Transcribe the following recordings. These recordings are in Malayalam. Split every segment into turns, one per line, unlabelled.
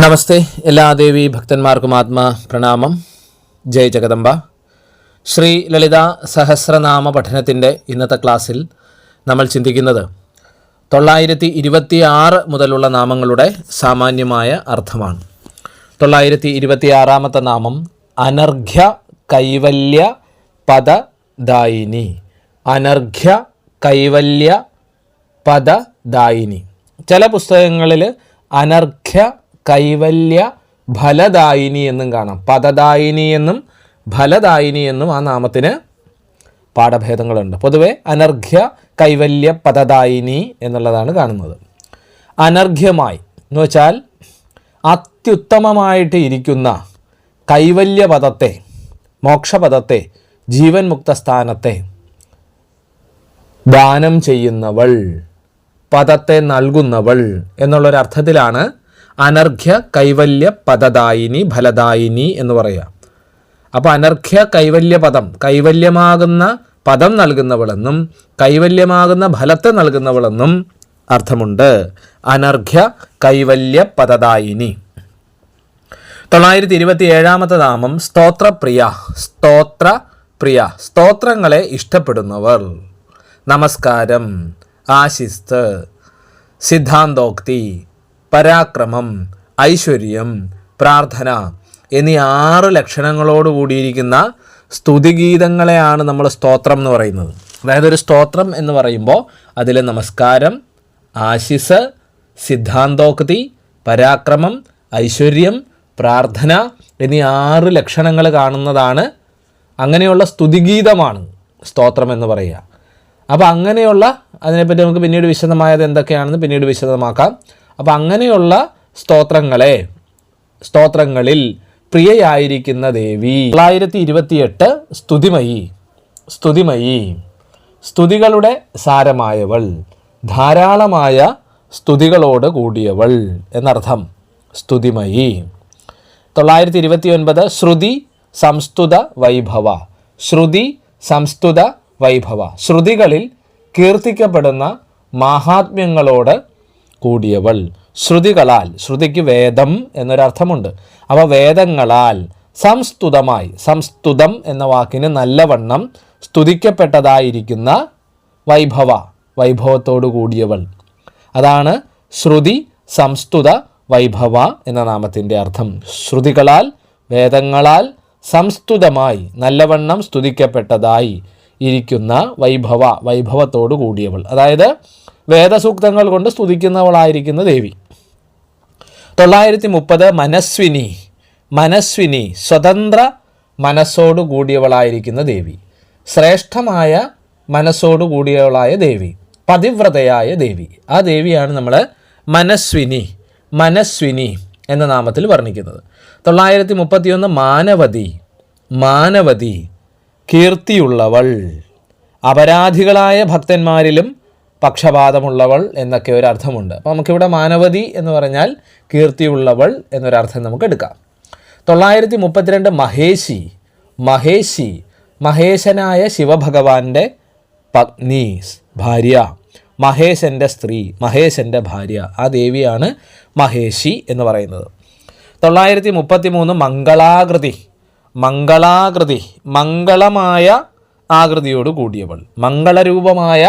നമസ്തേ. എല്ലാ ദേവി ഭക്തന്മാർക്കും ആത്മ പ്രണാമം. ജയ് ജഗദംബ. ശ്രീ ലളിത സഹസ്രനാമ പഠനത്തിന്റെ ഇന്നത്തെ ക്ലാസ്സിൽ നമ്മൾ ചിന്തിക്കുന്നത് തൊള്ളായിരത്തി ഇരുപത്തി ആറ് മുതലുള്ള നാമങ്ങളുടെ സാമാന്യമായ അർത്ഥമാണ്. തൊള്ളായിരത്തി ഇരുപത്തി ആറാമത്തെ നാമം അനർഘ്യ കൈവല്യ പദദായിനി അനർഘ്യ കൈവല്യ പദദായിനി ചില പുസ്തകങ്ങളിൽ അനർഘ്യ കൈവല്യ ഫലദായിനി എന്നും കാണാം. പദദായിനി എന്നും ഫലദായിനി എന്നും ആ നാമത്തിന് പാഠഭേദങ്ങളുണ്ട്. പൊതുവേ അനർഘ്യ കൈവല്യ പദദായിനി എന്നുള്ളതാണ് കാണുന്നത്. അനർഘ്യമായി എന്ന് വെച്ചാൽ അത്യുത്തമമായിട്ട് ഇരിക്കുന്ന കൈവല്യ പദത്തെ മോക്ഷപദത്തെ ജീവൻ മുക്ത സ്ഥാനത്തെ ദാനം ചെയ്യുന്നവൾ പദത്തെ നൽകുന്നവൾ എന്നുള്ളൊരർത്ഥത്തിലാണ് അനർഘ്യ കൈവല്യ പദദായിനി ഫലദായിനി എന്ന് പറയുക അപ്പോൾ അനർഘ്യ കൈവല്യ പദം കൈവല്യമാകുന്ന പദം നൽകുന്നവളെന്നും കൈവല്യമാകുന്ന ഫലത്തെ നൽകുന്നവളെന്നും അർത്ഥമുണ്ട്. അനർഘ്യ കൈവല്യ പദദായിനി. തൊള്ളായിരത്തി ഇരുപത്തി ഏഴാമത്തെ നാമം സ്തോത്രപ്രിയ സ്തോത്ര പ്രിയ സ്തോത്രങ്ങളെ ഇഷ്ടപ്പെടുന്നവർ നമസ്കാരം ആശിസ്ത് സിദ്ധാന്തോക്തി പരാക്രമം ഐശ്വര്യം പ്രാർത്ഥന എന്നീ ആറ് ലക്ഷണങ്ങളോട് കൂടിയിരിക്കുന്ന സ്തുതിഗീതങ്ങളെയാണ് നമ്മൾ സ്തോത്രം എന്ന് പറയുന്നത്. അതായത് ഒരു സ്തോത്രം എന്ന് പറയുമ്പോൾ അതിൽ നമസ്കാരം ആശിസ് സിദ്ധാന്തോക്തി പരാക്രമം ഐശ്വര്യം പ്രാർത്ഥന എന്നീ ആറ് ലക്ഷണങ്ങൾ കാണുന്നതാണ്. അങ്ങനെയുള്ള സ്തുതിഗീതമാണ് സ്തോത്രം എന്ന് പറയുക. അപ്പോൾ അങ്ങനെയുള്ള അതിനെപ്പറ്റി നമുക്ക് പിന്നീട് വിശദമായത് എന്തൊക്കെയാണെന്ന് പിന്നീട് വിശദമാക്കാം. അപ്പോൾ അങ്ങനെയുള്ള സ്തോത്രങ്ങളെ സ്തോത്രങ്ങളിൽ പ്രിയയായിരിക്കുന്ന ദേവി. തൊള്ളായിരത്തി ഇരുപത്തിയെട്ട് സ്തുതിമയി സ്തുതിമയി. സ്തുതികളുടെ സാരമായവൾ ധാരാളമായ സ്തുതികളോട് കൂടിയവൾ എന്നർത്ഥം. സ്തുതിമയി. തൊള്ളായിരത്തി ഇരുപത്തി ഒൻപത് ശ്രുതി സംസ്തുത വൈഭവ ശ്രുതി സംസ്തുത വൈഭവ. ശ്രുതികളിൽ കീർത്തിക്കപ്പെടുന്ന മാഹാത്മ്യങ്ങളോട് കൂടിയവൾ. ശ്രുതികളാൽ ശ്രുതിക്ക് വേദം എന്നൊരർത്ഥമുണ്ട്. അവ വേദങ്ങളാൽ സംസ്തുതമായി സംസ്തുതം എന്ന വാക്കിന് നല്ലവണ്ണം സ്തുതിക്കപ്പെട്ടതായിരിക്കുന്ന വൈഭവ വൈഭവത്തോടു കൂടിയവൾ. അതാണ് ശ്രുതി സംസ്തുത വൈഭവ എന്ന നാമത്തിന്റെ അർത്ഥം. ശ്രുതികളാൽ വേദങ്ങളാൽ സംസ്തുതമായി നല്ലവണ്ണം സ്തുതിക്കപ്പെട്ടതായി ഇരിക്കുന്ന വൈഭവ വൈഭവത്തോടു കൂടിയവൾ. അതായത് വേദസൂക്തങ്ങൾ കൊണ്ട് സ്തുതിക്കുന്നവളായിരിക്കുന്ന ദേവി. തൊള്ളായിരത്തി മുപ്പത് മനസ്വിനി മനസ്വിനി സ്വതന്ത്ര മനസ്സോടു കൂടിയവളായിരിക്കുന്ന ദേവി. ശ്രേഷ്ഠമായ മനസ്സോടു കൂടിയവളായ ദേവി. പതിവ്രതയായ ദേവി. ആ ദേവിയാണ് നമ്മൾ മനസ്വിനി മനസ്വിനി എന്ന നാമത്തിൽ വർണിക്കുന്നത്. തൊള്ളായിരത്തി മുപ്പത്തിയൊന്ന് മാനവതി മാനവതി കീർത്തിയുള്ളവൾ. അപരാധികളായ ഭക്തന്മാരിലും പക്ഷപാതമുള്ളവൾ എന്നൊക്കെ ഒരു അർത്ഥമുണ്ട്. അപ്പോൾ നമുക്കിവിടെ മാനവതി എന്ന് പറഞ്ഞാൽ കീർത്തിയുള്ളവൾ എന്നൊരർത്ഥം നമുക്ക് എടുക്കാം തൊള്ളായിരത്തി മുപ്പത്തിരണ്ട് മഹേശി മഹേശി മഹേശനായ ശിവഭഗവാന്റെ പത്നി ഭാര്യ മഹേശന്റെ സ്ത്രീ മഹേശന്റെ ഭാര്യ ആ ദേവിയാണ് മഹേശി എന്ന് പറയുന്നത്. തൊള്ളായിരത്തി മുപ്പത്തി മൂന്ന് മംഗളാകൃതി മംഗളാകൃതി മംഗളമായ ആകൃതിയോട് കൂടിയവൾ മംഗളരൂപമായ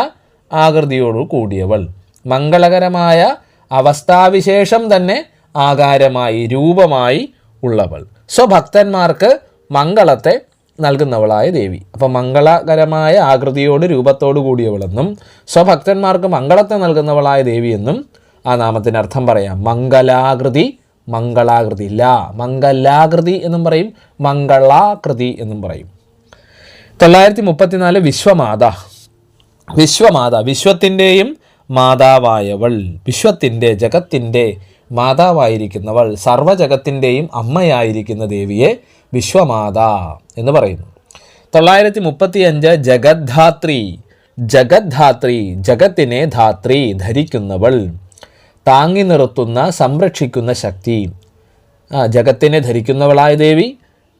ആകൃതിയോട് കൂടിയവൾ. മംഗളകരമായ അവസ്ഥാവിശേഷം തന്നെ ആകാരമായി രൂപമായി ഉള്ളവൾ. സ്വഭക്തന്മാർക്ക് മംഗളത്തെ നൽകുന്നവളായ ദേവി. അപ്പോൾ മംഗളകരമായ ആകൃതിയോട് രൂപത്തോടു കൂടിയവളെന്നും സ്വഭക്തന്മാർക്ക് മംഗളത്തെ നൽകുന്നവളായ ദേവിയെന്നും ആ നാമത്തിന് അർത്ഥം പറയാം. മംഗലാകൃതി മംഗളാകൃതി ലാ മംഗലാകൃതി എന്നും പറയും മംഗളാകൃതി എന്നും പറയും. തൊള്ളായിരത്തി മുപ്പത്തിനാല് വിശ്വമാത. വിശ്വമാത വിശ്വത്തിന്റെയും മാതാവായവൾ വിശ്വത്തിന്റെ ജഗത്തിന്റെ മാതാവായിരിക്കുന്നവൾ സർവജഗത്തിന്റെയും അമ്മയായിരിക്കുന്ന ദേവിയെ വിശ്വമാത എന്ന് പറയുന്നു. തൊള്ളായിരത്തി മുപ്പത്തി അഞ്ച് ജഗദ്ധാത്രി ജഗദ്ധാത്രി ജഗത്തിനെ ധാത്രി ധരിക്കുന്നവൾ താങ്ങി നിർത്തുന്ന സംരക്ഷിക്കുന്ന ശക്തി. ആ ജഗത്തിനെ ധരിക്കുന്നവളായ ദേവി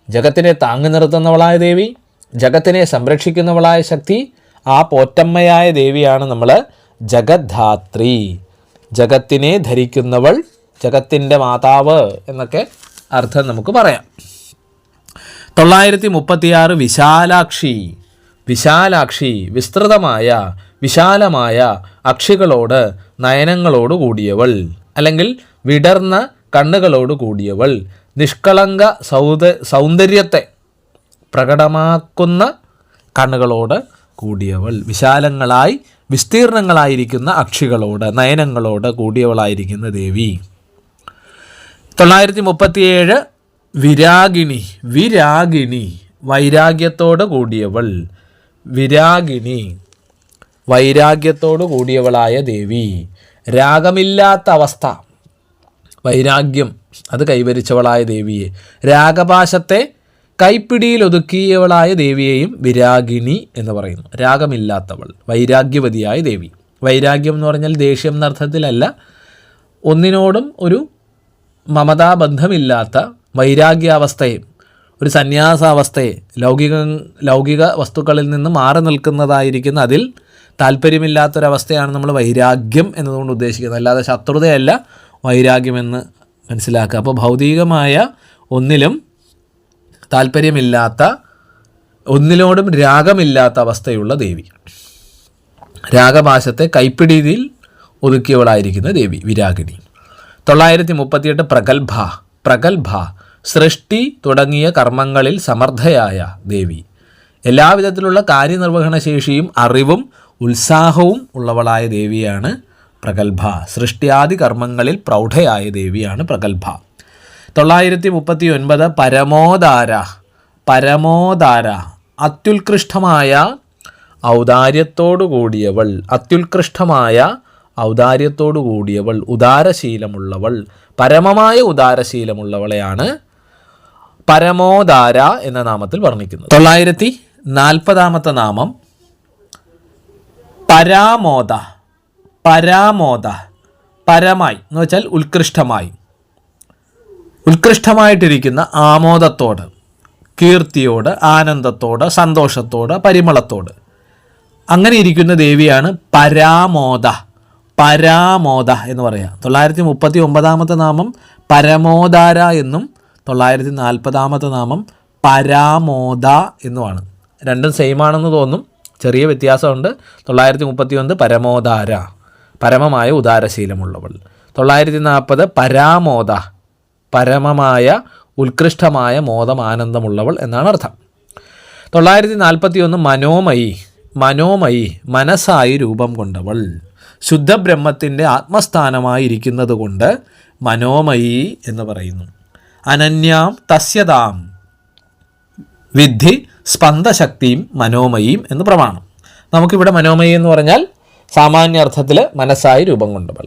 ജഗത്തിനെ താങ്ങി നിർത്തുന്നവളായ ദേവി ജഗത്തിനെ സംരക്ഷിക്കുന്നവളായ ശക്തി ആ പോറ്റമ്മയായ ദേവിയാണ് നമ്മൾ ജഗദ്ധാത്രി. ജഗത്തിനെ ധരിക്കുന്നവൾ ജഗത്തിന്റെ മാതാവ് എന്നൊക്കെ അർത്ഥം നമുക്ക് പറയാം. തൊള്ളായിരത്തി മുപ്പത്തിയാറ് വിശാലാക്ഷി. വിശാലാക്ഷി വിസ്തൃതമായ വിശാലമായ അക്ഷികളോട് നയനങ്ങളോട് കൂടിയവൾ. അല്ലെങ്കിൽ വിടർന്ന കണ്ണുകളോട് കൂടിയവൾ. നിഷ്കളങ്ക സൗന്ദ സൗന്ദര്യത്തെ പ്രകടമാക്കുന്ന കണ്ണുകളോട് കൂടിയവൾ വിശാലങ്ങളായി വിസ്തീർണങ്ങളായിരിക്കുന്ന അക്ഷികളോട് നയനങ്ങളോട് കൂടിയവളായിരിക്കുന്ന ദേവി. തൊള്ളായിരത്തി മുപ്പത്തിയേഴ് വിരാഗിണി വിരാഗിണി വൈരാഗ്യത്തോട് കൂടിയവൾ വിരാഗിണി വൈരാഗ്യത്തോട് കൂടിയവളായ ദേവി. രാഗമില്ലാത്ത അവസ്ഥ വൈരാഗ്യം അത് കൈവരിച്ചവളായ ദേവിയെ. രാഗപാശത്തെ കൈപ്പിടിയിൽ ഒതുക്കിയവളായ ദേവിയെയും വിരാഗിണി എന്ന് പറയുന്നു. രാഗമില്ലാത്തവൾ വൈരാഗ്യവതിയായ ദേവി. വൈരാഗ്യം എന്ന് പറഞ്ഞാൽ ദേഷ്യം എന്നർത്ഥത്തിലല്ല ഒന്നിനോടും ഒരു മമതാബന്ധമില്ലാത്ത വൈരാഗ്യാവസ്ഥയെ ഒരു സന്യാസാവസ്ഥയെ ലൗകിക ലൗകിക വസ്തുക്കളിൽ നിന്ന് മാറി നിൽക്കുന്നതായിരിക്കുന്ന അതിൽ താല്പര്യമില്ലാത്തൊരവസ്ഥയാണ് നമ്മൾ വൈരാഗ്യം എന്നതുകൊണ്ട് ഉദ്ദേശിക്കുന്നത്. അല്ലാതെ ശത്രുതയല്ല വൈരാഗ്യമെന്ന് മനസ്സിലാക്കുക. അപ്പോൾ ഭൗതികമായ ഒന്നിലും താല്പര്യമില്ലാത്ത ഒന്നിനോടും രാഗമില്ലാത്ത അവസ്ഥയുള്ള ദേവി. രാഗപാശത്തെ കൈപ്പിടിയിൽ ഒതുക്കിയവളായിരിക്കുന്ന ദേവി വിരാഗിണി. തൊള്ളായിരത്തി മുപ്പത്തിയെട്ട് പ്രഗത്ഭ പ്രഗത്ഭ സൃഷ്ടി തുടങ്ങിയ കർമ്മങ്ങളിൽ സമർത്ഥയായ ദേവി. എല്ലാവിധത്തിലുള്ള കാര്യനിർവഹണ ശേഷിയും അറിവും ഉത്സാഹവും ഉള്ളവളായ ദേവിയാണ് പ്രഗത്ഭ. സൃഷ്ടിയാദി കർമ്മങ്ങളിൽ പ്രൗഢയായ ദേവിയാണ് പ്രഗത്ഭ. തൊള്ളായിരത്തി മുപ്പത്തി ഒൻപത് പരമോദാര പരമോദാര അത്യുത്കൃഷ്ടമായ ഔദാര്യത്തോടു കൂടിയവൾ അത്യുത്കൃഷ്ടമായ ഔദാര്യത്തോടു കൂടിയവൾ ഉദാരശീലമുള്ളവൾ പരമമായ ഉദാരശീലമുള്ളവളെയാണ് പരമോദാര എന്ന നാമത്തിൽ വർണിക്കുന്നത്. തൊള്ളായിരത്തി നാൽപ്പതാമത്തെ നാമം പരാമോദ പരാമോദ പരമായി എന്ന് വെച്ചാൽ ഉത്കൃഷ്ടമായി. ഉത്കൃഷ്ടമായിട്ടിരിക്കുന്ന ആമോദത്തോട് കീർത്തിയോട് ആനന്ദത്തോട് സന്തോഷത്തോട് പരിമളത്തോട്. അങ്ങനെ ഇരിക്കുന്ന ദേവിയാണ് പരാമോദ. പരാമോദ എന്ന് പറയാം. തൊള്ളായിരത്തി മുപ്പത്തി ഒമ്പതാമത്തെ നാമം പരമോദാര എന്നും തൊള്ളായിരത്തി നാൽപ്പതാമത്തെ നാമം പരാമോദ എന്നുമാണ്. രണ്ടും സെയിം ആണെന്ന് തോന്നും. ചെറിയ വ്യത്യാസമുണ്ട്. തൊള്ളായിരത്തി മുപ്പത്തി ഒന്ന് പരമോദാര. പരമമായ ഉദാരശീലമുള്ളവൾ. തൊള്ളായിരത്തി നാൽപ്പത് പരാമോദ. പരമമായ ഉത്കൃഷ്ടമായ മോദം ആനന്ദമുള്ളവൾ എന്നാണ് അർത്ഥം. തൊള്ളായിരത്തി നാൽപ്പത്തി ഒന്ന് മനോമയി മനോമയി മനസ്സായി രൂപം കൊണ്ടവൾ. ശുദ്ധബ്രഹ്മത്തിന്റെ ആത്മസ്ഥാനമായിരിക്കുന്നത് കൊണ്ട് മനോമയി എന്ന് പറയുന്നു. അനന്യാം തസ്യതാം. വിദ്ധി സ്പന്ദശക്തിയും മനോമയിയും എന്ന് പ്രമാണം. നമുക്കിവിടെ മനോമയി എന്ന് പറഞ്ഞാൽ സാമാന്യ അർത്ഥത്തിൽ മനസ്സായി രൂപം കൊണ്ടവൾ.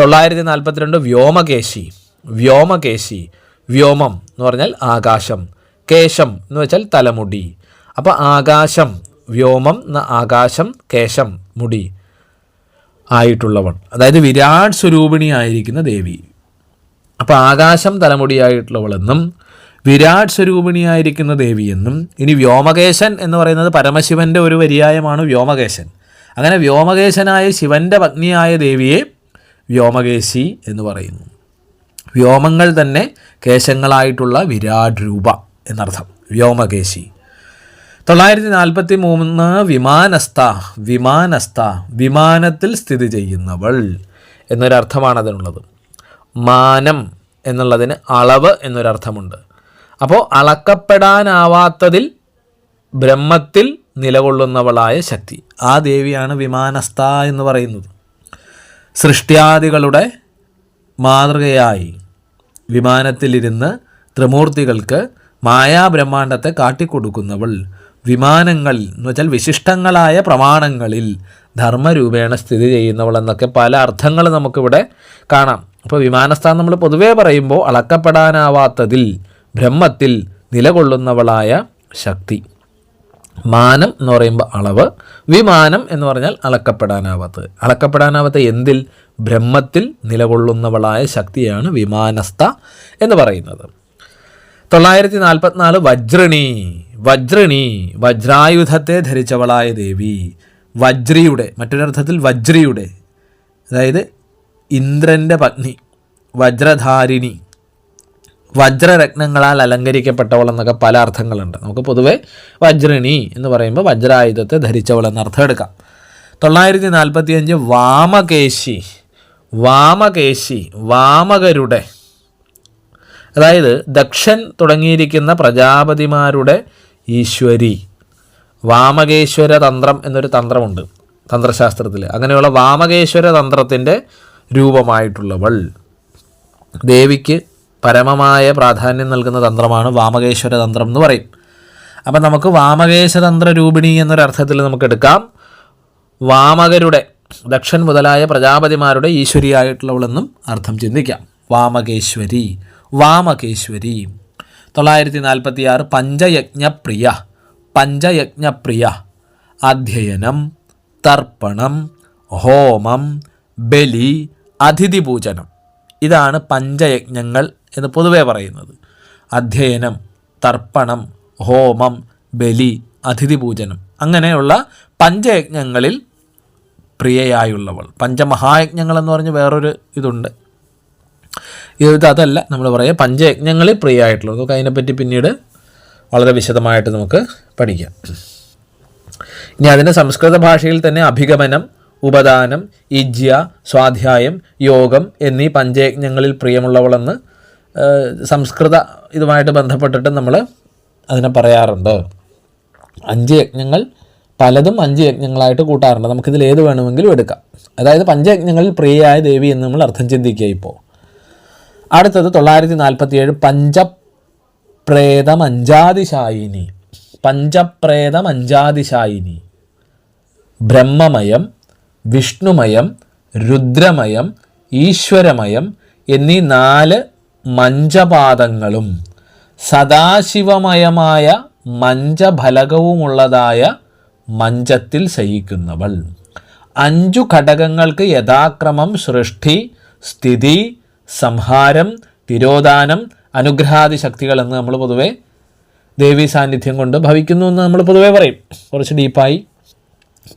തൊള്ളായിരത്തി നാൽപ്പത്തിരണ്ട് വ്യോമകേശി. വ്യോമകേശി വ്യോമം എന്ന് പറഞ്ഞാൽ ആകാശം കേശം എന്ന് വെച്ചാൽ തലമുടി. അപ്പോൾ ആകാശം വ്യോമം എന്ന ആകാശം കേശം മുടി ആയിട്ടുള്ളവൾ അതായത് വിരാട് സ്വരൂപിണി ആയിരിക്കുന്ന ദേവി. അപ്പോൾ ആകാശം തലമുടിയായിട്ടുള്ളവളെന്നും വിരാട് സ്വരൂപിണിയായിരിക്കുന്ന ദേവിയെന്നും ഇനി വ്യോമകേശൻ എന്ന് പറയുന്നത് പരമശിവന്റെ ഒരു പര്യായമാണ് വ്യോമകേശൻ. അങ്ങനെ വ്യോമകേശനായ ശിവന്റെ പത്നിയായ ദേവിയെ വ്യോമകേശി എന്ന് പറയുന്നു. വ്യോമങ്ങൾ തന്നെ കേശങ്ങളായിട്ടുള്ള വിരാട് രൂപ എന്നർത്ഥം. വ്യോമകേശി. തൊള്ളായിരത്തി നാൽപ്പത്തി മൂന്ന് വിമാനസ്ഥ വിമാനസ്ഥ വിമാനത്തിൽ സ്ഥിതി ചെയ്യുന്നവൾ എന്നൊരർത്ഥമാണ് അതിനുള്ളത്. മാനം എന്നുള്ളതിന് അളവ് എന്നൊരർത്ഥമുണ്ട്. അപ്പോൾ അളക്കപ്പെടാനാവാത്തതിൽ ബ്രഹ്മത്തിൽ നിലകൊള്ളുന്നവളായ ശക്തി. ആ ദേവിയാണ് വിമാനസ്ഥ എന്ന് പറയുന്നത്. സൃഷ്ടിയാദികളുടെ മാതൃകയായി വിമാനത്തിലിരുന്ന് ത്രിമൂർത്തികൾക്ക് മായാബ്രഹ്മാണ്ടത്തെ കാട്ടിക്കൊടുക്കുന്നവൾ. വിമാനങ്ങൾ എന്ന് വെച്ചാൽ വിശിഷ്ടങ്ങളായ പ്രമാണങ്ങളിൽ ധർമ്മരൂപേണ സ്ഥിതി ചെയ്യുന്നവൾ എന്നൊക്കെ പല അർത്ഥങ്ങൾ നമുക്കിവിടെ കാണാം. അപ്പോൾ വിമാനസ്ഥാനം നമ്മൾ പൊതുവേ പറയുമ്പോൾ അളക്കപ്പെടാനാവാത്തതിൽ ബ്രഹ്മത്തിൽ നിലകൊള്ളുന്നവളായ ശക്തി. മാനം എന്ന് പറയുമ്പോൾ അളവ്. വിമാനം എന്ന് പറഞ്ഞാൽ അളക്കപ്പെടാനാവാത്തത്. അളക്കപ്പെടാനാവാത്ത എന്തിൽ? ബ്രഹ്മത്തിൽ നിലകൊള്ളുന്നവളായ ശക്തിയാണ് വിമാനസ്ഥ എന്ന് പറയുന്നത്. തൊള്ളായിരത്തി നാൽപ്പത്തിനാല് വജ്രണി വജ്രണി വജ്രായുധത്തെ ധരിച്ചവളായ ദേവി വജ്രിയുടെ മറ്റൊരർത്ഥത്തിൽ വജ്രിയുടെ അതായത് ഇന്ദ്രന്റെ പത്നി വജ്രധാരിണി വജ്രരത്നങ്ങളാൽ അലങ്കരിക്കപ്പെട്ടവൾ എന്നൊക്കെ പല അർത്ഥങ്ങളുണ്ട്. നമുക്ക് പൊതുവെ വജ്രിണി എന്ന് പറയുമ്പോൾ വജ്രായുധത്തെ ധരിച്ചവൾ അർത്ഥം എടുക്കാം. തൊള്ളായിരത്തി നാൽപ്പത്തി അഞ്ച് വാമകേശി വാമകേശി വാമകരുടെ. അതായത് ദക്ഷൻ തുടങ്ങിയിരിക്കുന്ന പ്രജാപതിമാരുടെ ഈശ്വരി. വാമകേശ്വര തന്ത്രം എന്നൊരു തന്ത്രമുണ്ട് തന്ത്രശാസ്ത്രത്തിൽ അങ്ങനെയുള്ള വാമകേശ്വര തന്ത്രത്തിന്റെ രൂപമായിട്ടുള്ളവൾ. ദേവിക്ക് പരമമായ പ്രാധാന്യം നൽകുന്ന തന്ത്രമാണ് വാമകേശ്വര തന്ത്രം എന്ന് പറയും. അപ്പം നമുക്ക് വാമകേശതന്ത്ര രൂപിണി എന്നൊരർത്ഥത്തിൽ നമുക്ക് എടുക്കാം. വാമകരുടെ ദക്ഷൻ മുതലായ പ്രജാപതിമാരുടെ ഈശ്വരിയായിട്ടുള്ളവളെന്നും അർത്ഥം ചിന്തിക്കാം. വാമകേശ്വരി വാമകേശ്വരി. തൊള്ളായിരത്തി നാൽപ്പത്തി ആറ് പഞ്ചയജ്ഞപ്രിയ പഞ്ചയജ്ഞപ്രിയ. അധ്യയനം തർപ്പണം ഹോമം ബലി അതിഥി പൂജനം ഇതാണ് പഞ്ചയജ്ഞങ്ങൾ എന്ന് പൊതുവേ പറയുന്നത്. അധ്യയനം തർപ്പണം ഹോമം ബലി അതിഥി പൂജനം അങ്ങനെയുള്ള പഞ്ചയജ്ഞങ്ങളിൽ പ്രിയയായുള്ളവൾ. പഞ്ചമഹായജ്ഞങ്ങൾ എന്ന് പറഞ്ഞ് വേറൊരു ഇതുണ്ട്. ഇത് അതല്ല നമ്മൾ പറയുക പഞ്ചയജ്ഞങ്ങളിൽ പ്രിയമായിട്ടുള്ളത് നമുക്ക് അതിനെപ്പറ്റി പിന്നീട് വളരെ വിശദമായിട്ട് നമുക്ക് പഠിക്കാം. ഇനി അതിന് സംസ്കൃത ഭാഷയിൽ തന്നെ അഭിഗമനം ഉപദാനം ഇജ്യ സ്വാധ്യായം യോഗം എന്നീ പഞ്ചയജ്ഞങ്ങളിൽ പ്രിയമുള്ളവളെന്ന് സംസ്കൃത ഇതുമായിട്ട് ബന്ധപ്പെട്ടിട്ട് നമ്മൾ അതിനെ പറയാറുണ്ട്. അഞ്ച് യജ്ഞങ്ങൾ പലതും അഞ്ച് യജ്ഞങ്ങളായിട്ട് കൂട്ടാറുണ്ട്. നമുക്കിതിൽ ഏത് വേണമെങ്കിലും എടുക്കാം. അതായത് പഞ്ചയജ്ഞങ്ങളിൽ പ്രിയയായ ദേവി എന്ന് നമ്മൾ അർത്ഥം ചിന്തിക്കുക ഇപ്പോൾ. അടുത്തത് തൊള്ളായിരത്തി നാൽപ്പത്തി ഏഴ് പഞ്ചപ്രേതമഞ്ചാതിശായിനി പഞ്ചപ്രേതമഞ്ചാതിശായിനി ബ്രഹ്മമയം വിഷ്ണുമയം രുദ്രമയം ഈശ്വരമയം എന്നീ നാല് മഞ്ചപാദങ്ങളും സദാശിവമയമായ മഞ്ചഫലകവുമുള്ളതായ മഞ്ചത്തിൽ ശയിക്കുന്നവൾ. അഞ്ചു ഘടകങ്ങൾക്ക് യഥാക്രമം സൃഷ്ടി സ്ഥിതി സംഹാരം തിരോധാനം അനുഗ്രഹാദി ശക്തികൾ എന്ന് നമ്മൾ പൊതുവെ ദേവി സാന്നിധ്യം കൊണ്ട് ഭവിക്കുന്നു എന്ന് നമ്മൾ പൊതുവേ പറയും. കുറച്ച് ഡീപ്പായി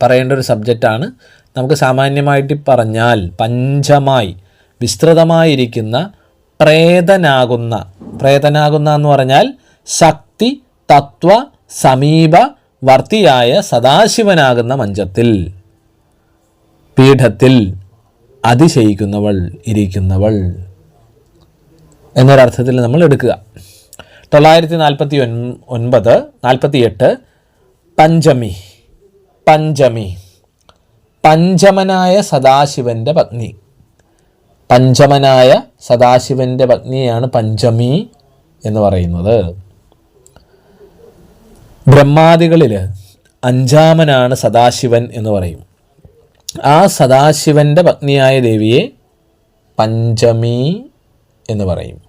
പറയേണ്ട ഒരു സബ്ജക്റ്റാണ് നമുക്ക് സാമാന്യമായിട്ട് പറഞ്ഞാൽ പഞ്ചമായി വിസ്തൃതമായിരിക്കുന്ന പ്രേതനാകുന്ന പ്രേതനാകുന്ന എന്ന് പറഞ്ഞാൽ ശക്തി തത്വ സമീപ വർത്തിയായ സദാശിവനാകുന്ന മഞ്ചത്തിൽ. പീഠത്തിൽ അതിശയിക്കുന്നവൾ ഇരിക്കുന്നവൾ. എന്നൊരർത്ഥത്തിൽ നമ്മൾ എടുക്കുക. തൊള്ളായിരത്തി നാൽപ്പത്തി ഒൻ ഒൻപത് നാൽപ്പത്തി എട്ട് പഞ്ചമി പഞ്ചമി. പഞ്ചമനായ സദാശിവന്റെ പത്നി. പഞ്ചമനായ സദാശിവന്റെ പത്നിയാണ് പഞ്ചമി എന്ന് പറയുന്നത്. ബ്രഹ്മാദികളിൽ അഞ്ചാമനാണ് സദാശിവൻ എന്ന് പറയും. ആ സദാശിവന്റെ പത്നിയായ ദേവിയെ പഞ്ചമി എന്ന് പറയും.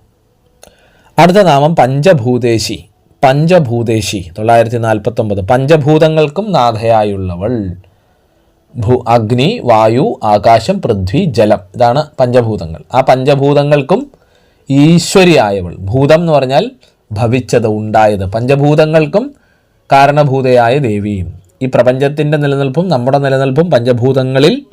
അടുത്ത നാമം പഞ്ചഭൂതേശി. പഞ്ചഭൂതേശി തൊള്ളായിരത്തി നാൽപ്പത്തൊമ്പത് പഞ്ചഭൂതങ്ങൾക്കും നാഥയായുള്ളവൾ. ഭൂ അഗ്നി വായു ആകാശം പൃഥ്വി ജലം. ഇതാണ് പഞ്ചഭൂതങ്ങൾ. ആ പഞ്ചഭൂതങ്ങൾക്കും ഈശ്വരിയായവൾ. ഭൂതം എന്ന് പറഞ്ഞാൽ ഭവിച്ചത് ഉണ്ടായത്. പഞ്ചഭൂതങ്ങൾക്കും കാരണഭൂതയായ ദേവിയും. ഈ പ്രപഞ്ചത്തിന്റെ നിലനിൽപ്പും നമ്മുടെ നിലനിൽപ്പും പഞ്ചഭൂതങ്ങളിൽ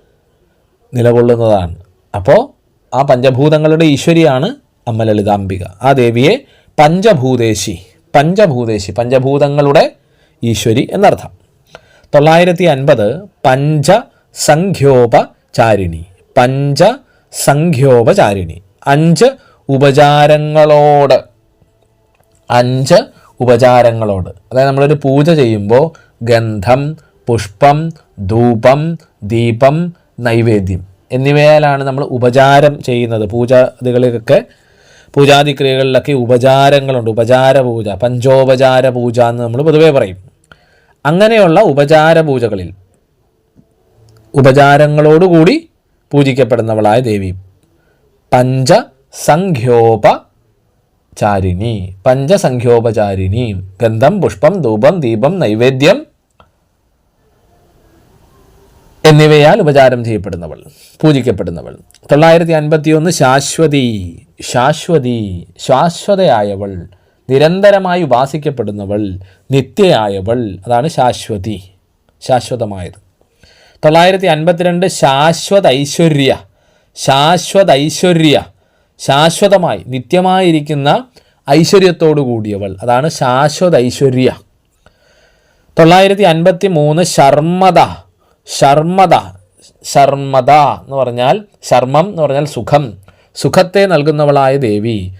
നിലകൊള്ളുന്നതാണ്. അപ്പോൾ ആ പഞ്ചഭൂതങ്ങളുടെ ഈശ്വരിയാണ് അമ്മ ലളിതാംബിക ആ ദേവിയെ പഞ്ചഭൂതേശി പഞ്ചഭൂതേശി പഞ്ചഭൂതങ്ങളുടെ ഈശ്വരി എന്നർത്ഥം. തൊള്ളായിരത്തി അൻപത് പഞ്ചസംഖ്യോപചാരിണി പഞ്ചസംഖ്യോപചാരിണി. അഞ്ച് ഉപചാരങ്ങളോട് അഞ്ച് ഉപചാരങ്ങളോട്. അതായത് നമ്മളൊരു പൂജ ചെയ്യുമ്പോൾ ഗന്ധം പുഷ്പം ധൂപം ദീപം നൈവേദ്യം എന്നിവയാലാണ് നമ്മൾ ഉപചാരം ചെയ്യുന്നത്. പൂജാദികളിലൊക്കെ പൂജാതി ക്രിയകളിലൊക്കെ ഉപചാരങ്ങളുണ്ട്. ഉപചാര പൂജ പഞ്ചോപചാര പൂജ എന്ന് നമ്മൾ പൊതുവേ പറയും. അങ്ങനെയുള്ള ഉപചാര പൂജകളിൽ ഉപചാരങ്ങളോടുകൂടി പൂജിക്കപ്പെടുന്നവളായ ദേവി. പഞ്ചസംഖ്യോപചാരിണി പഞ്ചസംഖ്യോപചാരിണി ഗന്ധം പുഷ്പം ധൂപം ദീപം നൈവേദ്യം എന്നിവയാൽ ഉപചാരം ചെയ്യപ്പെടുന്നവൾ പൂജിക്കപ്പെടുന്നവൾ. തൊള്ളായിരത്തി അൻപത്തി ഒന്ന് ശാശ്വതി ശാശ്വതി ശാശ്വതയായവൾ നിരന്തരമായി ഉപാസിക്കപ്പെടുന്നവൾ നിത്യയായവൾ അതാണ് ശാശ്വതി ശാശ്വതമായത്. തൊള്ളായിരത്തി അൻപത്തിരണ്ട് ശാശ്വത ഐശ്വര്യ ശാശ്വത ഐശ്വര്യ ശാശ്വതമായി നിത്യമായിരിക്കുന്ന ഐശ്വര്യത്തോടു കൂടിയവൾ. അതാണ് ശാശ്വത ഐശ്വര്യ തൊള്ളായിരത്തി അൻപത്തി മൂന്ന് ശർമ്മത ശർമ്മത ശർമ്മത എന്ന് പറഞ്ഞാൽ ശർമ്മം എന്ന് പറഞ്ഞാൽ സുഖം. സുഖത്തെ നൽകുന്നവളായ ദേവി.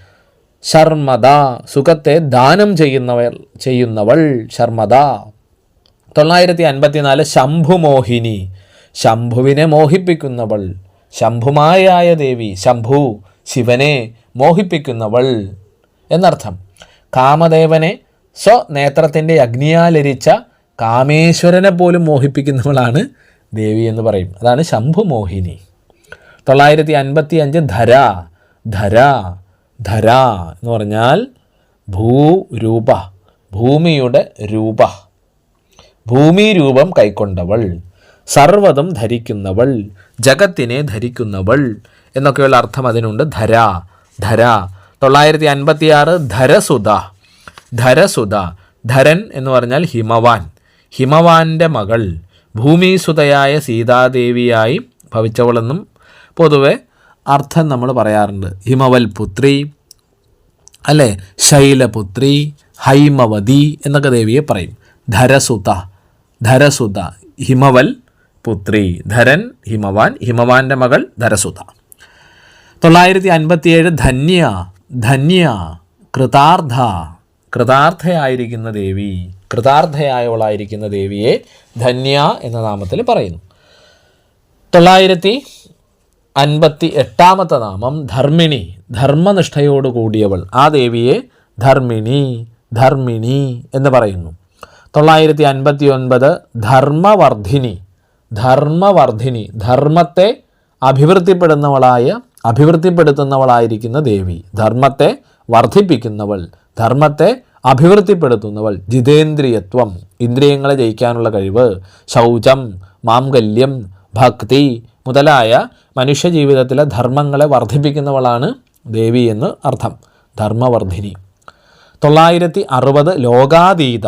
ശർമ്മത സുഖത്തെ ദാനം ചെയ്യുന്നവൾ ചെയ്യുന്നവൾ ശർമ്മത തൊള്ളായിരത്തി അൻപത്തിനാല് ശംഭുമോഹിനി. ശംഭുവിനെ മോഹിപ്പിക്കുന്നവൾ ശംഭുമായായ ദേവി. ശംഭു. ശിവനെ മോഹിപ്പിക്കുന്നവൾ എന്നർത്ഥം. കാമദേവനെ സ്വനേത്രത്തിന്റെ അഗ്നിയാലരിച്ച കാമേശ്വരനെ പോലും മോഹിപ്പിക്കുന്നവളാണ് ദേവി എന്ന് പറയും. അതാണ് ശംഭുമോഹിനി തൊള്ളായിരത്തി അൻപത്തി അഞ്ച് ധര ധര ധര എന്ന് പറഞ്ഞാൽ ഭൂരൂപ ഭൂമിയുടെ രൂപ. ഭൂമി രൂപം കൈക്കൊണ്ടവൾ സർവതും ധരിക്കുന്നവൾ ജഗത്തിനെ ധരിക്കുന്നവൾ എന്നൊക്കെയുള്ള അർത്ഥം അതിനുണ്ട്. ധര ധര. തൊള്ളായിരത്തി അൻപത്തിയാറ് ധരസുത ധരസുത ധരൻ എന്ന് പറഞ്ഞാൽ ഹിമവാൻ. ഹിമവാന്റെ മകൾ ഭൂമിസുതയായ സീതാദേവിയായി ഭവിച്ചവളെന്നും പൊതുവെ അർത്ഥം നമ്മൾ പറയാറുണ്ട്. ഹിമവൽ പുത്രി അല്ലേ? ശൈലപുത്രി ഹൈമവതി എന്നൊക്കെ ദേവിയെ പറയും. ധരസുത ധരസുത ഹിമവൽ പുത്രി ധരൻ ഹിമവാൻ ഹിമവാന്റെ മകൾ ധരസുത തൊള്ളായിരത്തി അൻപത്തിയേഴ് ധന്യ ധന്യ കൃതാർത്ഥ കൃതാർത്ഥയായിരിക്കുന്ന ദേവി കൃതാർത്ഥയായവളായിരിക്കുന്ന ദേവിയെ ധന്യ എന്ന നാമത്തിൽ പറയുന്നു. തൊള്ളായിരത്തി അൻപത്തി എട്ടാമത്തെ നാമം ധർമ്മിണി ധർമ്മനിഷ്ഠയോട് കൂടിയവൾ. ആ ദേവിയെ ധർമ്മിണി ധർമ്മിണി എന്ന് പറയുന്നു. തൊള്ളായിരത്തി അൻപത്തി ഒൻപത് ധർമ്മവർദ്ധിനി ധർമ്മവർദ്ധിനി ധർമ്മത്തെ അഭിവൃദ്ധിപ്പെടുന്നവളായ അഭിവൃദ്ധിപ്പെടുത്തുന്നവളായിരിക്കുന്ന ദേവി. ധർമ്മത്തെ വർദ്ധിപ്പിക്കുന്നവൾ. ധർമ്മത്തെ അഭിവൃദ്ധിപ്പെടുത്തുന്നവൾ. ജിതേന്ദ്രിയത്വം. ഇന്ദ്രിയങ്ങളെ ജയിക്കാനുള്ള കഴിവ്. ശൗചം. മാംഗല്യം. ഭക്തി. മുതലായ മനുഷ്യജീവിതത്തിലെ ധർമ്മങ്ങളെ വർദ്ധിപ്പിക്കുന്നവളാണ് ദേവി എന്ന് അർത്ഥം. ധർമ്മവർദ്ധിനി. തൊള്ളായിരത്തി അറുപത് ലോകാതീത.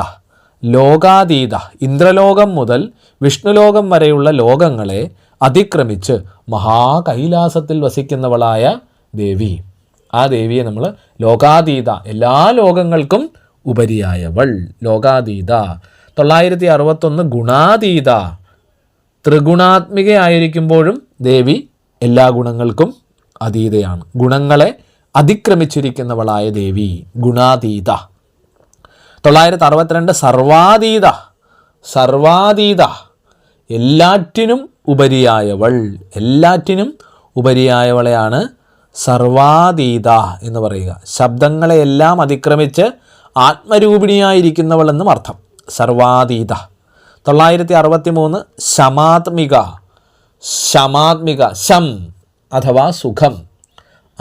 ലോകാതീത. ഇന്ദ്രലോകം മുതൽ വിഷ്ണുലോകം വരെയുള്ള ലോകങ്ങളെ അതിക്രമിച്ച് മഹാകൈലാസത്തിൽ വസിക്കുന്നവളായ ദേവി. ആ ദേവിയെ നമ്മൾ ലോകാതീത എല്ലാ ലോകങ്ങൾക്കും ഉപരിയായവൾ. ലോകാതീത. തൊള്ളായിരത്തി അറുപത്തൊന്ന് ഗുണാതീത ത്രിഗുണാത്മികയായിരിക്കുമ്പോഴും ദേവി എല്ലാ ഗുണങ്ങൾക്കും അതീതയാണ്. ഗുണങ്ങളെ അതിക്രമിച്ചിരിക്കുന്നവളായ ദേവി ഗുണാതീത. തൊള്ളായിരത്തി അറുപത്തിരണ്ട് സർവാതീത. സർവാതീത. എല്ലാറ്റിനും ഉപരിയായവൾ. എല്ലാറ്റിനും ഉപരിയായവളെയാണ് സർവാതീത എന്ന് പറയുക. ശബ്ദങ്ങളെയെല്ലാം അതിക്രമിച്ച് ആത്മരൂപിണിയായിരിക്കുന്നവൾ എന്നും അർത്ഥം. സർവാതീത. തൊള്ളായിരത്തി അറുപത്തി മൂന്ന് ശമാത്മിക. ശമാത്മിക ശം അഥവാ സുഖം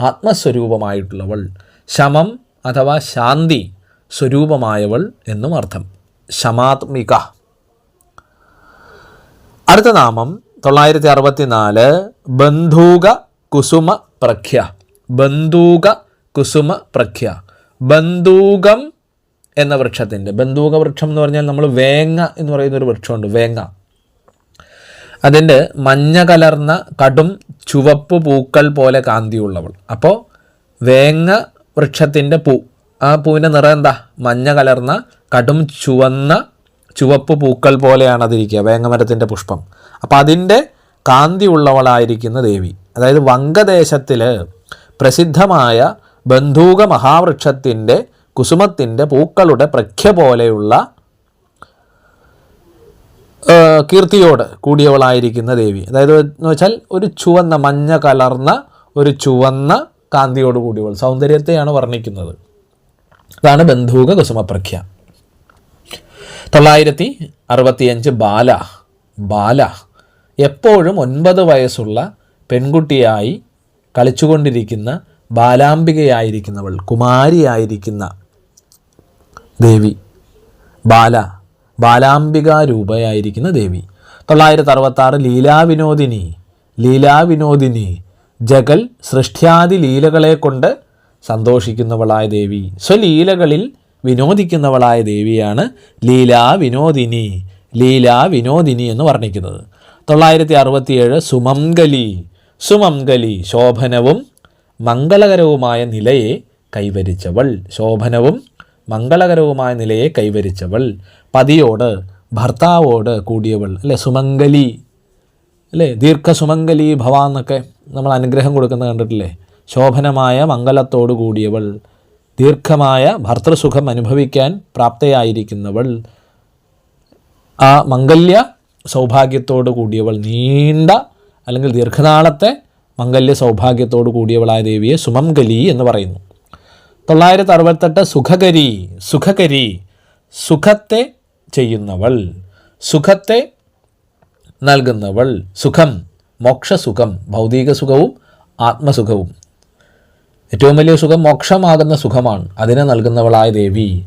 ആത്മസ്വരൂപമായിട്ടുള്ളവൾ. ശമം അഥവാ ശാന്തി സ്വരൂപമായവൾ എന്നും അർത്ഥം. ശമാത്മിക. അടുത്ത നാമം തൊള്ളായിരത്തി അറുപത്തി നാല് ബന്ധൂക കുസുമ പ്രഖ്യ. ബന്ധൂക കുസുമ പ്രഖ്യ. ബന്ധൂകം എന്ന വൃക്ഷത്തിന്റെ ബന്ധൂക വൃക്ഷം എന്ന് പറഞ്ഞാൽ നമ്മൾ വേങ്ങ എന്ന് പറയുന്ന ഒരു വൃക്ഷമുണ്ട് വേങ്ങ. അതിന്റെ മഞ്ഞ കലർന്ന കടും ചുവപ്പ് പൂക്കൾ പോലെ കാന്തിയുള്ളവൾ. അപ്പോൾ വേങ്ങ വൃക്ഷത്തിന്റെ പൂ. ആ പൂവിന്റെ നിറം എന്താ? മഞ്ഞ കലർന്ന കടും ചുവന്ന ചുവപ്പ് പൂക്കൾ പോലെയാണ് അതിരിക്കുക വേങ്ങമരത്തിന്റെ പുഷ്പം. അപ്പം അതിന്റെ കാന്തി ഉള്ളവളായിരിക്കുന്ന ദേവി. അതായത് വങ്കദേശത്തിൽ പ്രസിദ്ധമായ ബന്ധൂക മഹാവൃക്ഷത്തിന്റെ കുസുമത്തിന്റെ പൂക്കളുടെ പ്രഖ്യ പോലെയുള്ള കീർത്തിയോട് കൂടിയവളായിരിക്കുന്ന ദേവി. അതായത് എന്ന് വെച്ചാൽ ഒരു ചുവന്ന മഞ്ഞ കലർന്ന ഒരു ചുവന്ന കാന്തിയോട് കൂടിയവൾ. സൗന്ദര്യത്തെയാണ് വർണിക്കുന്നത്. അതാണ് ബന്ധൂക കുസുമപ്രഖ്യ. തൊള്ളായിരത്തി അറുപത്തിയഞ്ച് ബാല ബാല എപ്പോഴും ഒൻപത് വയസ്സുള്ള പെൺകുട്ടിയായി കളിച്ചുകൊണ്ടിരിക്കുന്ന ബാലാംബികയായിരിക്കുന്നവൾ കുമാരിയായിരിക്കുന്ന ദേവി. ബാല ബാലാംബിക രൂപയായിരിക്കുന്ന ദേവി. തൊള്ളായിരത്തി അറുപത്താറ് ലീലാവിനോദിനി ലീലാവിനോദിനി ജഗൽ സൃഷ്ട്യാദി ലീലകളെ കൊണ്ട് സന്തോഷിക്കുന്നവളായ ദേവി. സ്വലീലകളിൽ വിനോദിക്കുന്നവളായ ദേവിയാണ് ലീലാ വിനോദിനി ലീലാ വിനോദിനി എന്ന് വർണിക്കുന്നത്. തൊള്ളായിരത്തി അറുപത്തിയേഴ് സുമംഗലി. സുമംഗലി ശോഭനവും മംഗളകരവുമായ നിലയെ കൈവരിച്ചവൾ. ശോഭനവും മംഗളകരവുമായ നിലയെ കൈവരിച്ചവൾ. പതിയോട് ഭർത്താവോട് കൂടിയവൾ. അല്ലേ? സുമംഗലി. അല്ലേ? ദീർഘസുമംഗലി ഭവ എന്നൊക്കെ നമ്മൾ അനുഗ്രഹം കൊടുക്കുന്നത് കണ്ടിട്ടില്ലേ? ശോഭനമായ മംഗളത്തോടു കൂടിയവൾ. ദീർഘമായ ഭർത്തൃസുഖം അനുഭവിക്കാൻ പ്രാപ്തയായിരിക്കുന്നവൾ ആ മംഗല്യ സൗഭാഗ്യത്തോടു കൂടിയവൾ നീണ്ട അല്ലെങ്കിൽ ദീർഘനാളത്തെ മംഗല്യ സൗഭാഗ്യത്തോടു കൂടിയവളായ ദേവിയെ സുമംഗലി എന്ന് പറയുന്നു. തൊള്ളായിരത്തി അറുപത്തെട്ട് സുഖകരി സുഖകരി സുഖത്തെ ചെയ്യുന്നവൾ സുഖത്തെ നൽകുന്നവൾ സുഖം മോക്ഷസുഖം ഭൗതിക സുഖവും ആത്മസുഖവും. ഏറ്റവും വലിയ സുഖം മോക്ഷമാകുന്ന സുഖമാണ്. അതിനെ നൽകുന്നവളായ ദേവി.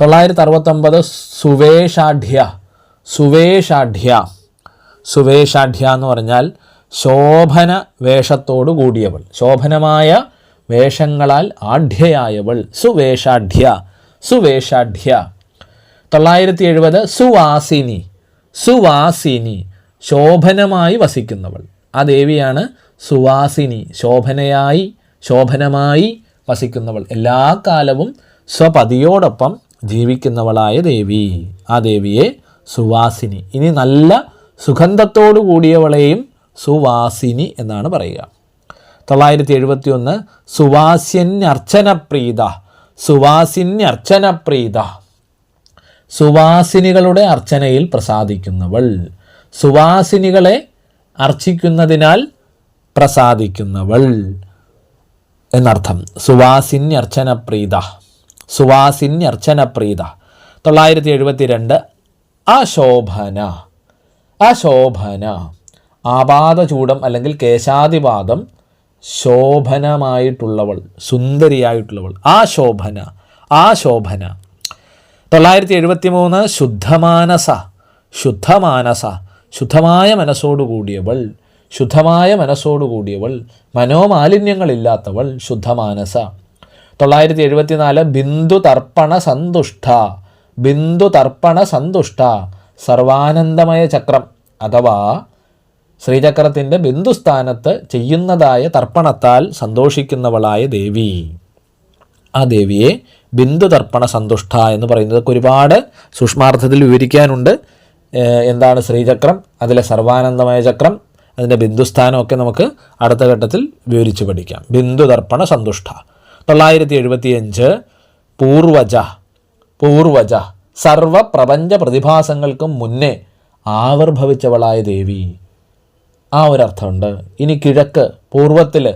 തൊള്ളായിരത്തി അറുപത്തൊമ്പത് സുവേഷാഢ്യ. സുവേഷാഢ്യ. സുവേഷാഢ്യ എന്ന് പറഞ്ഞാൽ ശോഭന വേഷത്തോടു കൂടിയവൾ. ശോഭനമായ വേഷങ്ങളാൽ ആഢ്യയായവൾ. സുവേഷാഢ്യ. സുവേഷാഢ്യ. തൊള്ളായിരത്തി എഴുപത് സുവാസിനി. സുവാസിനി. ശോഭനമായി വസിക്കുന്നവൾ. ആ ദേവിയാണ് സുവാസിനി. ശോഭനയായി ശോഭനമായി വസിക്കുന്നവൾ. എല്ലാ കാലവും സ്വപതിയോടൊപ്പം ജീവിക്കുന്നവളായ ദേവി. ആ ദേവിയെ സുവാസിനി. ഇനി നല്ല സുഗന്ധത്തോടു കൂടിയവളെയും സുവാസിനി എന്നാണ് പറയുക. തൊള്ളായിരത്തി എഴുപത്തി ഒന്ന് സുവാസ്യന്യർച്ചനപ്രീത സുവാസിന്യർച്ചനപ്രീത. സുവാസിനികളുടെ അർച്ചനയിൽ പ്രസാദിക്കുന്നവൾ. സുവാസിനികളെ അർച്ചിക്കുന്നതിനാൽ പ്രസാദിക്കുന്നവൾ. എന്നർത്ഥം. സുവാസിന്യർച്ചനപ്രീത. സുവാസിന്യർച്ചനപ്രീത. തൊള്ളായിരത്തി എഴുപത്തി രണ്ട് അശോഭന അശോഭന ആപാദചൂടം അല്ലെങ്കിൽ കേശാതിപാദം ശോഭനമായിട്ടുള്ളവൾ സുന്ദരിയായിട്ടുള്ളവൾ. ആ ശോഭന ആ ശോഭന തൊള്ളായിരത്തി എഴുപത്തി മൂന്ന് ശുദ്ധമാനസ. ശുദ്ധമാനസ. ശുദ്ധമായ മനസ്സോടുകൂടിയവൾ. ശുദ്ധമായ മനസ്സോടുകൂടിയവൾ മനോമാലിന്യങ്ങളില്ലാത്തവൾ ശുദ്ധമാനസ. തൊള്ളായിരത്തി എഴുപത്തിനാല് ബിന്ദു തർപ്പണ സന്തുഷ്ട ബിന്ദു തർപ്പണ സന്തുഷ്ട സർവാനന്ദമയ ചക്രം അഥവാ ശ്രീചക്രത്തിന്റെ ബിന്ദുസ്ഥാനത്ത് ചെയ്യുന്നതായ തർപ്പണത്താൽ സന്തോഷിക്കുന്നവളായ ദേവി. ആ ദേവിയെ ബിന്ദു തർപ്പണ സന്തുഷ്ട എന്ന് പറയുന്നതൊക്കെ ഒരുപാട് സൂക്ഷ്മാർത്ഥത്തിൽ വിവരിക്കാനുണ്ട്. എന്താണ് ശ്രീചക്രം? അതിലെ സർവാനന്ദമയ ചക്രം അതിന്റെ ബിന്ദുസ്ഥാനമൊക്കെ നമുക്ക് അടുത്ത ഘട്ടത്തിൽ വിവരിച്ച് പഠിക്കാം. ബിന്ദു ദർപ്പണ സന്തുഷ്ട. തൊള്ളായിരത്തി എഴുപത്തിയഞ്ച് പൂർവജ പൂർവജ സർവ പ്രപഞ്ച പ്രതിഭാസങ്ങൾക്കും മുന്നേ ആവിർഭവിച്ചവളായ ദേവി. ആ ഒരർത്ഥമുണ്ട്. ഇനി കിഴക്ക് പൂർവത്തിൽ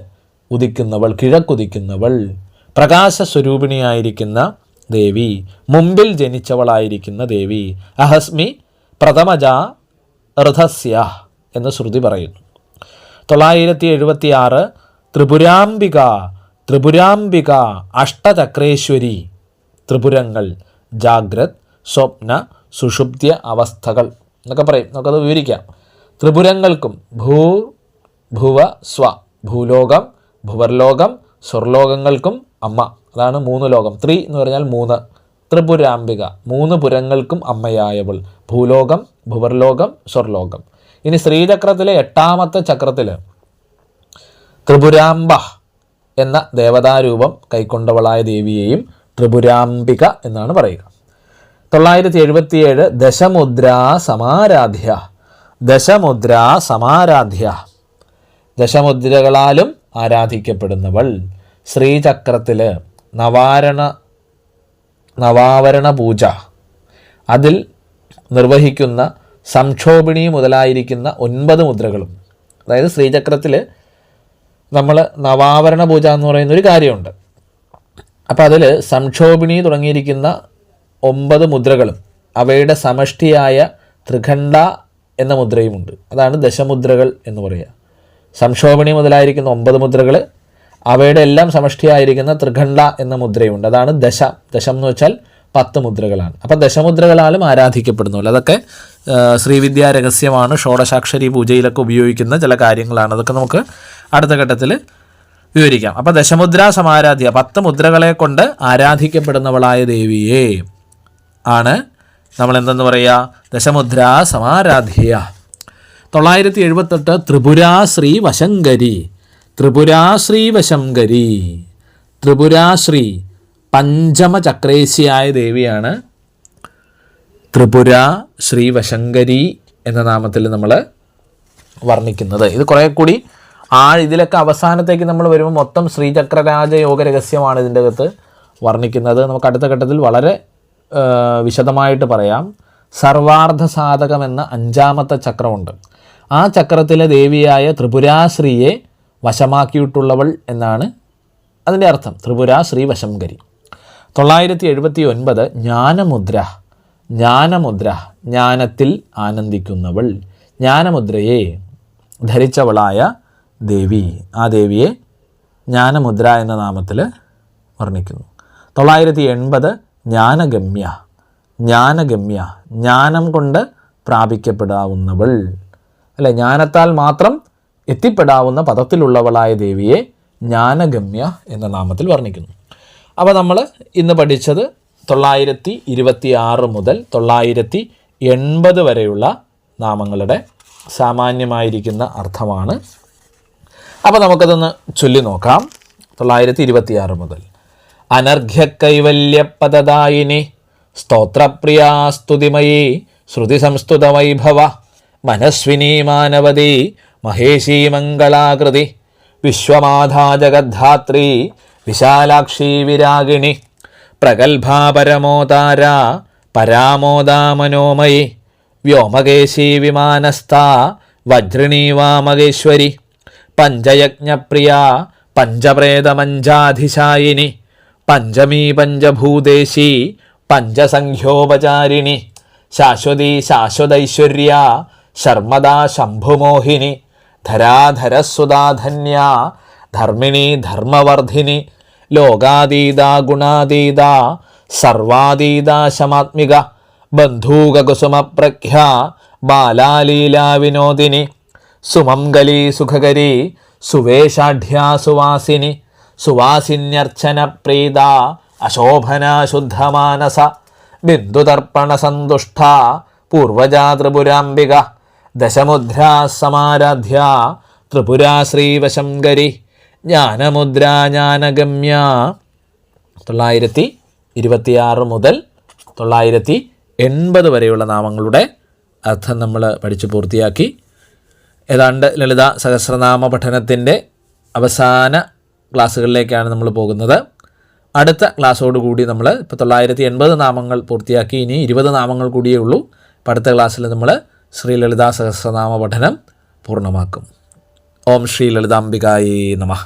ഉദിക്കുന്നവൾ കിഴക്കുദിക്കുന്നവൾ പ്രകാശസ്വരൂപിണിയായിരിക്കുന്ന ദേവി മുമ്പിൽ ജനിച്ചവളായിരിക്കുന്ന ദേവി അഹസ്മി പ്രഥമജ ഋഥസ്യ എന്ന് ശ്രുതി പറയുന്നു. തൊള്ളായിരത്തി എഴുപത്തി ആറ് ത്രിപുരാംബിക ത്രിപുരാംബിക അഷ്ടചക്രേശ്വരി ത്രിപുരങ്ങൾ ജാഗ്രത് സ്വപ്ന സുഷുപ്തിയ അവസ്ഥകൾ എന്നൊക്കെ പറയും. നമുക്കത് വിവരിക്കാം. ത്രിപുരങ്ങൾക്കും ഭൂ ഭുവ സ്വ ഭൂലോകം ഭുവർലോകം സ്വർലോകങ്ങൾക്കും അമ്മ. അതാണ് മൂന്ന് ലോകം. ത്രീ എന്ന് പറഞ്ഞാൽ മൂന്ന്. ത്രിപുരാംബിക മൂന്ന് പുരങ്ങൾക്കും അമ്മയായവൾ. ഭൂലോകം ഭുവർലോകം സ്വർലോകം. ഇനി ശ്രീചക്രത്തിലെ എട്ടാമത്തെ ചക്രത്തിൽ ത്രിപുരാംബ എന്ന ദേവതാരൂപം കൈക്കൊണ്ടവളായ ദേവിയെയും ത്രിപുരാംബിക എന്നാണ് പറയുക. തൊള്ളായിരത്തി എഴുപത്തിയേഴ് ദശമുദ്രാ സമാരാധ്യ ദശമുദ്രാ സമാരാധ്യ. ദശമുദ്രകളാലും ആരാധിക്കപ്പെടുന്നവൾ. ശ്രീചക്രത്തിൽ നവാരണ നവാവരണ പൂജ. അതിൽ നിർവഹിക്കുന്ന സംക്ഷോഭിണി മുതലായിരിക്കുന്ന ഒൻപത് മുദ്രകളും. അതായത് ശ്രീചക്രത്തിൽ നമ്മൾ നവാവരണ പൂജ എന്ന് പറയുന്ന ഒരു കാര്യമുണ്ട്. അപ്പോൾ അതിൽ സംക്ഷോഭിണി തുടങ്ങിയിരിക്കുന്ന ഒമ്പത് മുദ്രകളും അവയുടെ സമഷ്ടിയായ ത്രിഖണ്ഡ എന്ന മുദ്രയുമുണ്ട്. അതാണ് ദശമുദ്രകൾ എന്ന് പറയുക. സംക്ഷോഭിണി മുതലായിരിക്കുന്ന ഒമ്പത് മുദ്രകൾ അവയുടെ എല്ലാം സമഷ്ടിയായിരിക്കുന്ന ത്രിഖണ്ഡ എന്ന മുദ്രയുണ്ട്. അതാണ് ദശ. ദശം എന്ന് വെച്ചാൽ പത്ത് മുദ്രകളാണ് അപ്പം ദശമുദ്രകളാലും ആരാധിക്കപ്പെടുന്നു അതൊക്കെ ശ്രീവിദ്യാ രഹസ്യമാണ്. ഷോഡശാക്ഷരി പൂജയിലൊക്കെ ഉപയോഗിക്കുന്ന ചില കാര്യങ്ങളാണ്. അതൊക്കെ നമുക്ക് അടുത്ത ഘട്ടത്തിൽ വിവരിക്കാം. അപ്പം ദശമുദ്ര സമാരാധ്യ പത്ത് മുദ്രകളെ കൊണ്ട് ആരാധിക്കപ്പെടുന്നവളായ ദേവിയെ ആണ് നമ്മൾ എന്തെന്ന് പറയുക ദശമുദ്ര സമാരാധ്യ. തൊള്ളായിരത്തി എഴുപത്തെട്ട് ത്രിപുര ശ്രീ വശങ്കരി ത്രിപുരാശ്രീ വശങ്കരി ത്രിപുരാശ്രീ പഞ്ചമചക്രേശിയായ ദേവിയാണ് ത്രിപുര ശ്രീവശങ്കരി എന്ന നാമത്തിൽ നമ്മൾ വർണിക്കുന്നത്. ഇത് കുറേ കൂടി ആ ഇതിലൊക്കെ അവസാനത്തേക്ക് നമ്മൾ വരുമ്പോൾ മൊത്തം ശ്രീചക്രരാജ യോഗ രഹസ്യമാണ് ഇതിന്റെ അകത്ത് വർണിക്കുന്നത്. നമുക്ക് അടുത്ത ഘട്ടത്തിൽ വളരെ വിശദമായിട്ട് പറയാം. സർവാർദ്ധ സാധകം എന്ന അഞ്ചാമത്തെ ചക്രമുണ്ട്. ആ ചക്രത്തിലെ ദേവിയായ ത്രിപുരാശ്രീയെ വശമാക്കിയിട്ടുള്ളവൾ എന്നാണ് അതിന്റെ അർത്ഥം. ത്രിപുര ശ്രീ വശംകരി തൊള്ളായിരത്തി എഴുപത്തി ഒൻപത് ജ്ഞാനമുദ്ര. ജ്ഞാനമുദ്ര. ജ്ഞാനത്തിൽ ആനന്ദിക്കുന്നവൾ. ജ്ഞാനമുദ്രയെ ധരിച്ചവളായ ദേവി. ആ ദേവിയെ ജ്ഞാനമുദ്ര എന്ന നാമത്തിൽ വർണിക്കുന്നു. തൊള്ളായിരത്തി എൺപത് ജ്ഞാനഗമ്യ. ജ്ഞാനഗമ്യ. ജ്ഞാനം കൊണ്ട് പ്രാപിക്കപ്പെടാവുന്നവൾ. അല്ലെ ജ്ഞാനത്താൽ മാത്രം എത്തിപ്പെടാവുന്ന പദത്തിലുള്ളവളായ ദേവിയെ ജ്ഞാനഗമ്യ എന്ന നാമത്തിൽ വർണിക്കുന്നു. അപ്പോൾ നമ്മൾ ഇന്ന് പഠിച്ചത് തൊള്ളായിരത്തി ഇരുപത്തി ആറ് മുതൽ തൊള്ളായിരത്തി എൺപത് വരെയുള്ള നാമങ്ങളുടെ സാമാന്യമായിരിക്കുന്ന അർത്ഥമാണ്. അപ്പോൾ നമുക്കതൊന്ന് ചൊല്ലി നോക്കാം. തൊള്ളായിരത്തി ഇരുപത്തി ആറ് മുതൽ. അനർഘ്യ കൈവല്യപദദായിനി സ്തോത്രപ്രിയാ സ്തുതിമയീ ശ്രുതി സംസ്തുത വൈഭവ മനസ്വിനി മാനവതി മഹേശീ മംഗളാകൃതി വിശ്വമാധാ ജഗദ്ധാത്രി വിശാലാക്ഷി വിരാഗിണി പ്രഗത്ഭാപരമോതാര പരാമോദാ മനോമയി വ്യോമകേശി വിമാനസ്ഥ വജ്രിണീ വാമകേശ്വരി പഞ്ചയജ്ഞപ്രിയ പഞ്ചപ്രേതമഞ്ചാധിശായിനി പഞ്ചമീ പഞ്ചഭൂതേശി പഞ്ചസംഖ്യോപചാരിണി ശാശ്വതി ശാശ്വതൈശ്വര്യ ശർമ്മദാ ശംഭുമോഹിനി ധരാധരസുധാധന്യ ധർമ്മിണി ധർമ്മവർദ്ധിനി ലോകാതീത ഗുണാതീത സർവാതീത ശമാത്മിക ബന്ധൂകകുസുമപ്രഖ്യ ബാലാലീലാ വിനോദിനി സുമംഗലി സുഖകരി സുവേഷാഢ്യാ സുവാസിനി സുവാസിന്യർച്ചന പ്രീത അശോഭന ശുദ്ധമാനസ ബിന്ദുതർപ്പണ സന്തുഷ്ട പൂർവജാ ദശമുദ്രാ സമാരാധ്യ ത്രിപുരാ ശ്രീവശങ്കരി ജ്ഞാനമുദ്ര ജ്ഞാനഗമ്യ തൊള്ളായിരത്തി ഇരുപത്തിയാറ് മുതൽ തൊള്ളായിരത്തി എൺപത് വരെയുള്ള നാമങ്ങളുടെ അർത്ഥം നമ്മൾ പഠിച്ചു പൂർത്തിയാക്കി. ഏതാണ്ട് ലളിത സഹസ്രനാമ പഠനത്തിന്റെ അവസാന ക്ലാസ്സുകളിലേക്കാണ് നമ്മൾ പോകുന്നത്. അടുത്ത ക്ലാസ്സോടുകൂടി നമ്മൾ ഇപ്പോൾ തൊള്ളായിരത്തി എൺപത് നാമങ്ങൾ പൂർത്തിയാക്കി. ഇനി ഇരുപത് നാമങ്ങൾ കൂടിയേ ഉള്ളൂ. അടുത്ത ക്ലാസ്സിൽ നമ്മൾ ശ്രീ ലളിതാ സഹസ്രനാമ പഠനം പൂർണമാക്കും. ഓം ശ്രീ ലളിതാംബികായി നമഃ.